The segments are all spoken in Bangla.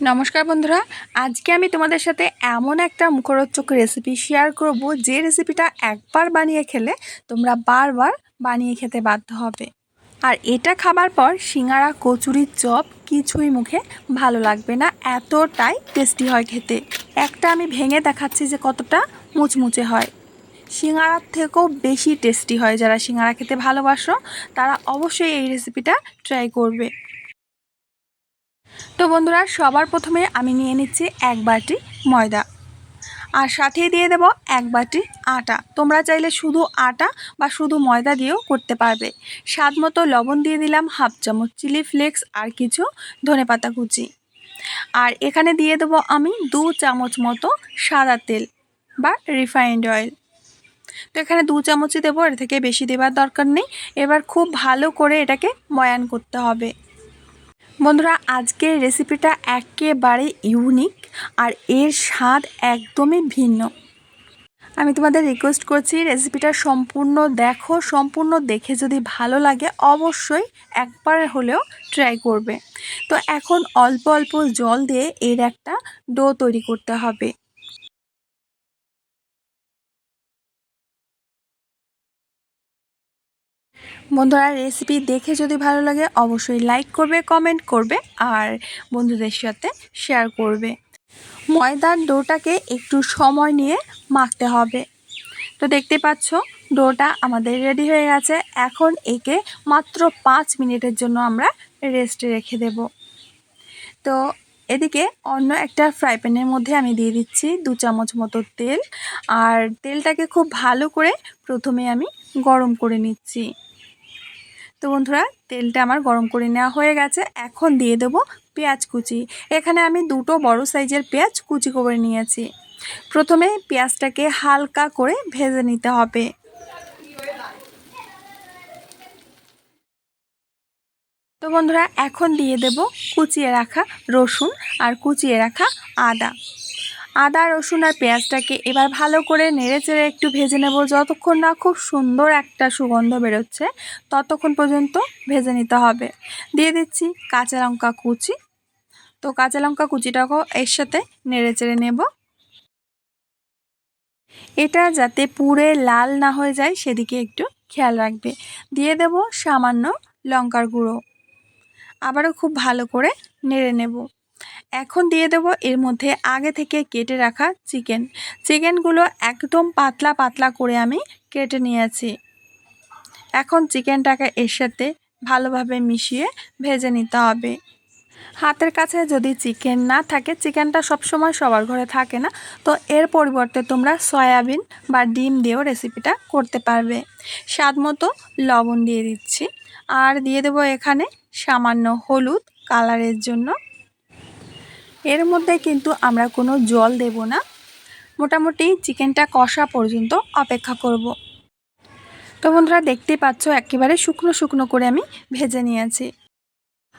নমস্কার বন্ধুরা, আজকে আমি তোমাদের সাথে এমন একটা মুখরোচক রেসিপি শেয়ার করব যে রেসিপিটা একবার বানিয়ে খেলে তোমরা বারবার বানিয়ে খেতে বাধ্য হবে। আর এটা খাবার পর সিঙ্গারা কচুরির চপ কিছুই মুখে ভালো লাগবে না, এতটাই টেস্টি হয় খেতে। একটা আমি ভেঙে দেখাচ্ছি যে কতটা মুচমুচে হয়। সিঙ্গারার থেকেও বেশি টেস্টি হয় যারা সিঙ্গারা খেতে ভালোবাসো, তারা অবশ্যই এই রেসিপিটা ট্রাই করবে। তো বন্ধুরা, সবার প্রথমে আমি নিয়ে নিচ্ছি এক বাটি ময়দা। আর সাথে দিয়ে দেব এক বাটি আটা। তোমরা চাইলে শুধু আটা বা শুধু ময়দা দিয়েও করতে পারবে। স্বাদ মতো লবণ দিয়ে দিলাম হাফ চামচ চিলি ফ্লেক্স আর কিছু ধনেপাতা কুচি। আর এখানে দিয়ে দেবো আমি দু চামচ মতো সাদা তেল বা রিফাইন্ড অয়েল। তো এখানে দু চামচই দেবো, এর থেকে বেশি দেবার দরকার নেই। এবার খুব ভালো করে এটাকে ময়ান করতে হবে। বন্ধুরা, আজকের রেসিপিটা একেবারে ইউনিক আর এর স্বাদ একদমই ভিন্ন। আমি তোমাদের রিকোয়েস্ট করছি রেসিপিটা সম্পূর্ণ দেখো, সম্পূর্ণ দেখে যদি ভালো লাগে অবশ্যই একবার হলেও ট্রাই করবে। তো এখন অল্প অল্প জল দিয়ে এর একটা ডো তৈরি করতে হবে। বন্ধুরা রেসিপি দেখে যদি ভালো লাগে, অবশ্যই লাইক করবে কমেন্ট করবে আর বন্ধুদের সাথে শেয়ার করবে। ময়দার ডোটাকে একটু সময় নিয়ে মাখতে হবে। তো দেখতে পাচ্ছ, ডোটা আমাদের রেডি হয়ে গেছে। এখন একে মাত্র পাঁচ মিনিটের জন্য আমরা রেস্টে রেখে দেব। তো এদিকে অন্য একটা ফ্রাই প্যানের মধ্যে আমি দিয়ে দিচ্ছি দু চামচ মতো তেল। আর তেলটাকে খুব ভালো করে প্রথমে আমি গরম করে নিচ্ছি। তো বন্ধুরা, তেলটা আমার গরম করে নেওয়া হয়ে গেছে। এখন দিয়ে দেব পেঁয়াজ কুচি। এখানে আমি দুটো বড় সাইজের পেঁয়াজ কুচি করে নিয়েছি। প্রথমে পেঁয়াজটাকে হালকা করে ভেজে নিতে হবে। তো বন্ধুরা, এখন দিয়ে দেব কুচিয়ে রাখা রসুন আর কুচিয়ে রাখা আদা। আদা, রসুন আর পেঁয়াজটাকে এবার ভালো করে নেড়ে চেড়ে একটু ভেজে নেব। যতক্ষণ না খুব সুন্দর একটা সুগন্ধ বেরোচ্ছে, ততক্ষণ পর্যন্ত ভেজে নিতে হবে। দিয়ে দিচ্ছি কাঁচা লঙ্কা কুচি। তো কাঁচা লঙ্কা কুচিটাকেও এর সাথে নেড়ে চেড়ে নেব। এটা যাতে পুরে লাল না হয়ে যায়, সেদিকে একটু খেয়াল রাখবে। দিয়ে দেব সামান্য লঙ্কার গুঁড়ো। আবারও খুব ভালো করে নেড়ে নেব। এখন দিয়ে দেব এর মধ্যে আগে থেকে কেটে রাখা চিকেন। চিকেনগুলো একদম পাতলা পাতলা করে আমি কেটে নিয়েছি। এখন চিকেনটাকে এর সাথে ভালোভাবে মিশিয়ে ভেজে নিতে হবে। হাতের কাছে যদি চিকেন না থাকে, চিকেনটা সবসময় সবার ঘরে থাকে না, তো এর পরিবর্তে তোমরা সয়াবিন বা ডিম দিয়েও রেসিপিটা করতে পারবে। স্বাদ মতো লবণ দিয়ে দিচ্ছি। আর দিয়ে দেবো এখানে সামান্য হলুদ কালারের জন্য এর মধ্যে কিন্তু আমরা কোনো জল দেব না। মোটামুটি চিকেনটা কষা পর্যন্ত অপেক্ষা করব। তো বন্ধুরা দেখতেই পাচ্ছ, একেবারে শুকনো শুকনো করে আমি ভেজে নিয়েছি।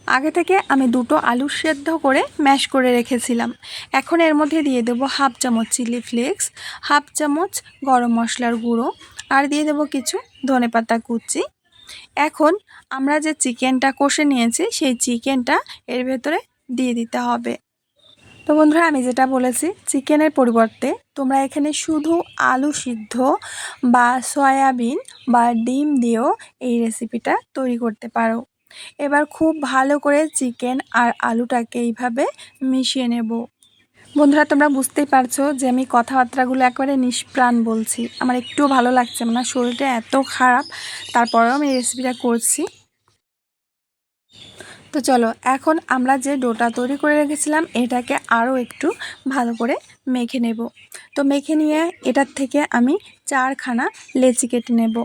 আগে থেকে আমি দুটো আলু সেদ্ধ করে ম্যাশ করে রেখেছিলাম। এখন এর মধ্যে দিয়ে দেবো হাফ চামচ চিলি ফ্লেক্স, হাফ চামচ গরম মশলার গুঁড়ো, আর দিয়ে দেবো কিছু ধনেপাতা কুচি। এখন আমরা যে চিকেনটা কষে নিয়েছি, সেই চিকেনটা এর ভেতরে দিয়ে দিতে হবে। তো বন্ধুরা, আমি যেটা বলেছি, চিকেনের পরিবর্তে তোমরা এখানে শুধু আলু সিদ্ধ বা সয়াবিন বা ডিম দিয়েও এই রেসিপিটা তৈরি করতে পারো। এবার খুব ভালো করে চিকেন আর আলুটাকে এইভাবে মিশিয়ে নেব। বন্ধুরা, তোমরা বুঝতেই পারছ যে আমি কথাবার্তাগুলো একবারে নিষ্প্রাণ বলছি। আমার একটুও ভালো লাগছে না, শরীরটা এত খারাপ, তারপরেও আমি রেসিপিটা করছি। তো চলো, এখন আমরা যে ডোটা তৈরি করে রেখেছিলাম, এটাকে আরও একটু ভালো করে মেখে নেব। তো মেখে নিয়ে এটার থেকে আমি চারখানা লেচি কেটে নেব।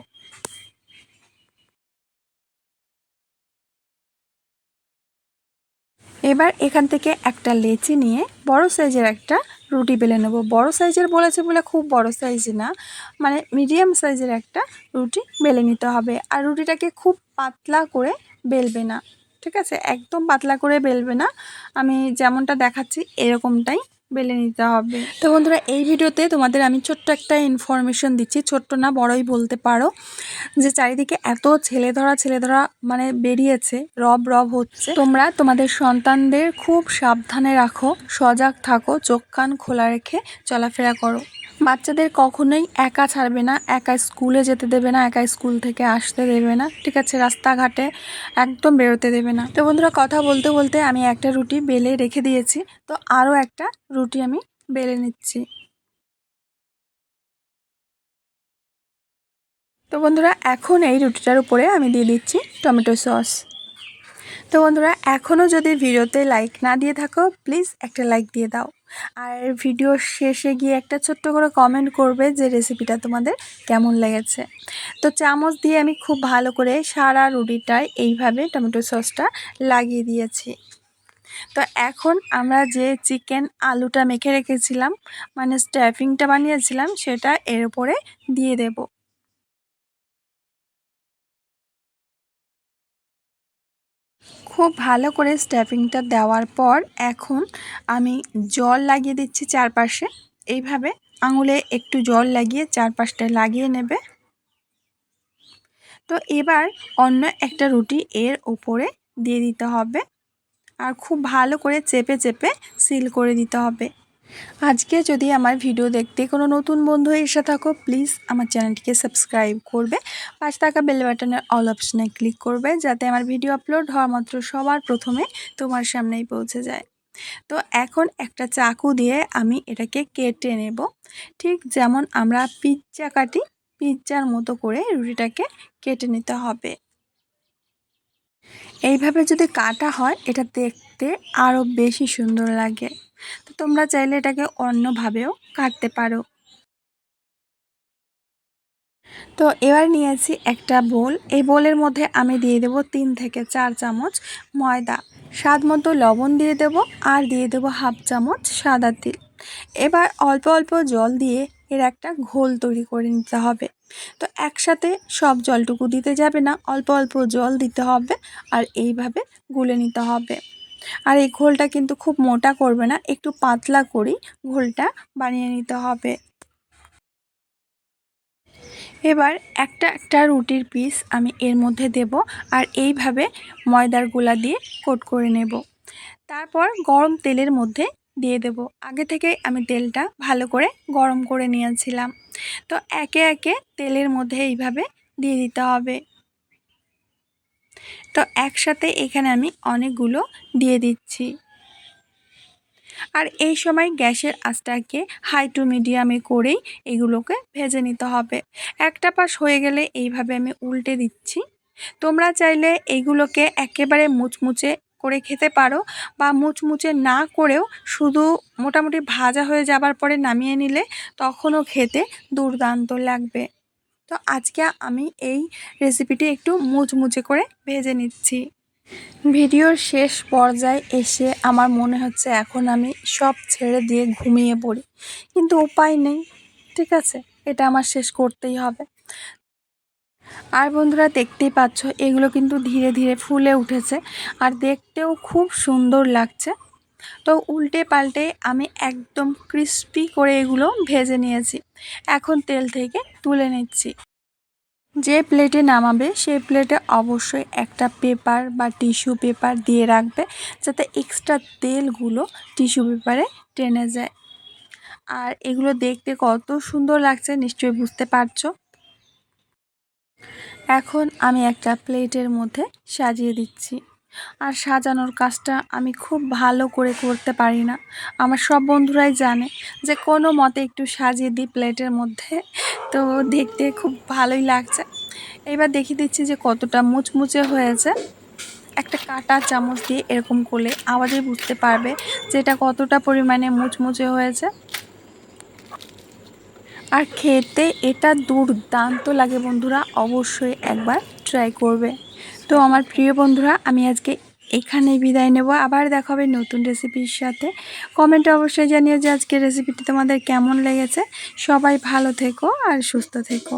এবার এখান থেকে একটা লেচি নিয়ে বড় সাইজের একটা রুটি বেলে নেব। বড় সাইজের বলেছে বলে খুব বড় সাইজ না মানে মিডিয়াম সাইজের একটা রুটি বেলে নিতে হবে। আর রুটিটাকে খুব পাতলা করে বেলবে না। ঠিক আছে? একদম পাতলা করে বেলবে না। আমি যেমনটা দেখাচ্ছি, এরকমটাই বেলে নিতে হবে। তো বন্ধুরা, এই ভিডিওতে তোমাদের আমি ছোট্ট একটা ইনফরমেশন দিচ্ছি। ছোট্ট না, বড়ই বলতে পারো। যে চারিদিকে এত ছেলে ধরা ছেলে ধরা মানে বেরিয়েছে, রব রব হচ্ছে। তোমরা তোমাদের সন্তানদের খুব সাবধানে রাখো, সজাগ থাকো, চোখ কান খোলা রেখে চলাফেরা করো। বাচ্চাদের কখনোই একা ছাড়বে না, একা স্কুলে যেতে দেবে না, একা স্কুল থেকে আসতে দেবে না, ঠিক আছে? রাস্তাঘাটে একদম বেরোতে দেবে না। তো বন্ধুরা, কথা বলতে বলতে আমি একটা রুটি বেলে রেখে দিয়েছি। তো আরও একটা রুটি আমি বেলে নিচ্ছি। তো বন্ধুরা, এখন এই রুটিটার উপরে আমি দিয়ে দিচ্ছি টমেটো সস। তো বন্ধুরা, এখনও যদি ভিডিওতে লাইক না দিয়ে থাকো, প্লিজ একটা লাইক দিয়ে দাও। আর ভিডিও শেষে গিয়ে একটা ছোট্ট করে কমেন্ট করবে যে রেসিপিটা তোমাদের কেমন লেগেছে। তো চামচ দিয়ে আমি খুব ভালো করে সারা রুটিটায় এইভাবে টমেটো সসটা লাগিয়ে দিয়েছি। তো এখন আমরা যে চিকেন আলুটা মেখে রেখেছিলাম মানে স্ট্যাফিংটা বানিয়েছিলাম, সেটা এর উপরে দিয়ে দেব। খুব ভালো করে স্ট্যাফিংটা দেওয়ার পর এখন আমি জল লাগিয়ে দিচ্ছি চারপাশে। এইভাবে আঙুলে একটু জল লাগিয়ে চারপাশটা লাগিয়ে নেবে। তো এবার অন্য একটা রুটি এর ওপরে দিয়ে দিতে হবে। আর খুব ভালো করে চেপে চেপে সিল করে দিতে হবে। আজকে যদি আমার ভিডিও দেখতে কোনো নতুন বন্ধু এসে থাকো প্লিজ আমার চ্যানেলটিকে সাবস্ক্রাইব করবে। পাশে থাকা বেল বাটনের অল অপশনে ক্লিক করবে, যাতে আমার ভিডিও আপলোড হওয়া মাত্র সবার প্রথমে তোমার সামনেই পৌঁছে যায়। তো এখন একটা চাকু দিয়ে আমি এটাকে কেটে নেব। ঠিক যেমন আমরা পিৎজা কাটি, পিৎজার মতো করে রুটিটাকে কেটে নিতে হবে। এইভাবে যদি কাটা হয়, এটা দেখতে আরও বেশি সুন্দর লাগে। তো তোমরা চাইলে এটাকে অন্যভাবেও কাটতে পারো। তো এবার নিয়েছি একটা বোল। এই বোলের মধ্যে আমি দিয়ে দেব তিন থেকে চার চামচ ময়দা। স্বাদ মতো লবণ দিয়ে দেব আর দিয়ে দেব হাফ চামচ সাদা তিল। এবার অল্প অল্প জল দিয়ে এর একটা ঘোল তৈরি করে নিতে হবে। তো একসাথে সব জলটুকু দিতে যাবে না, অল্প অল্প জল দিতে হবে আর এইভাবে গুলে নিতে হবে। আর এই ঘোলটা কিন্তু খুব মোটা করবে না, একটু পাতলা করেই ঘোলটা বানিয়ে নিতে হবে। এবার একটা একটা রুটির পিস আমি এর মধ্যে দেব আর এইভাবে ময়দার গোলা দিয়ে কোট করে নেব। তারপর গরম তেলের মধ্যে দিয়ে দেব। আগে থেকে আমি তেলটা ভালো করে গরম করে নিয়েছিলাম। তো একে একে তেলের মধ্যে এইভাবে দিয়ে দিতে হবে। তো একসাথে এখানে আমি অনেকগুলো দিয়ে দিচ্ছি। আর এই সময় গ্যাসের আঁচটাকে হাই টু মিডিয়ামে করেই এগুলোকে ভেজে নিতে হবে। একটা পাশ হয়ে গেলে এইভাবে আমি উল্টে দিচ্ছি। তোমরা চাইলে এইগুলোকে একেবারে মুচমুচে করে খেতে পারো বা মুচমুচে না করেও শুধু মোটামুটি ভাজা হয়ে যাবার পরে নামিয়ে নিলে তখনও খেতে দুর্দান্ত লাগবে। তো আজকে আমি এই রেসিপিটি একটু মুচমুচে করে ভেজে নিচ্ছি। ভিডিওর শেষ পর্যায়ে এসে আমার মনে হচ্ছে এখন আমি সব ছেড়ে দিয়ে ঘুমিয়ে পড়ি। কিন্তু উপায় নেই, ঠিক আছে? এটা আমার শেষ করতেই হবে। আর বন্ধুরা দেখতেই পাচ্ছ, এগুলো কিন্তু ধীরে ধীরে ফুলে উঠেছে। আর দেখতেও খুব সুন্দর লাগছে। তো উল্টে পাল্টে আমি একদম ক্রিস্পি করে এগুলো ভেজে নিয়েছি। এখন তেল থেকে তুলে নিচ্ছি। যে প্লেটে নামাবে, সেই প্লেটে অবশ্যই একটা পেপার বা টিস্যু পেপার দিয়ে রাখবে, যাতে এক্সট্রা তেলগুলো টিস্যু পেপারে টেনে যায়। আর এগুলো দেখতে কত সুন্দর লাগছে, নিশ্চয়ই বুঝতে পারছ? এখন আমি একটা প্লেটের মধ্যে সাজিয়ে দিচ্ছি। আর সাজানোর কাজটা আমি খুব ভালো করে করতে পারি না। আমার সব বন্ধুরাই জানে যে কোনো মতে একটু সাজিয়ে দিই প্লেটের মধ্যে। তো দেখতে খুব ভালোই লাগছে। এবার দেখিয়ে দিচ্ছি যে কতটা মুচমুচে হয়েছে। একটা কাটা চামচ দিয়ে এরকম করলে আওয়াজে বুঝতে পারবে যে এটা কতটা পরিমাণে মুচমুচে হয়েছে। আর খেতে এটা দুর্দান্ত লাগে বন্ধুরা, অবশ্যই একবার ট্রাই করবে। তো আমার প্রিয় বন্ধুরা, আমি আজকে এখানেই বিদায় নেব। আবার দেখা হবে নতুন রেসিপির সাথে। কমেন্টে অবশ্যই জানিয়ে যে আজকে রেসিপিটি তোমাদের কেমন লেগেছে। সবাই ভালো থেকো আর সুস্থ থেকো।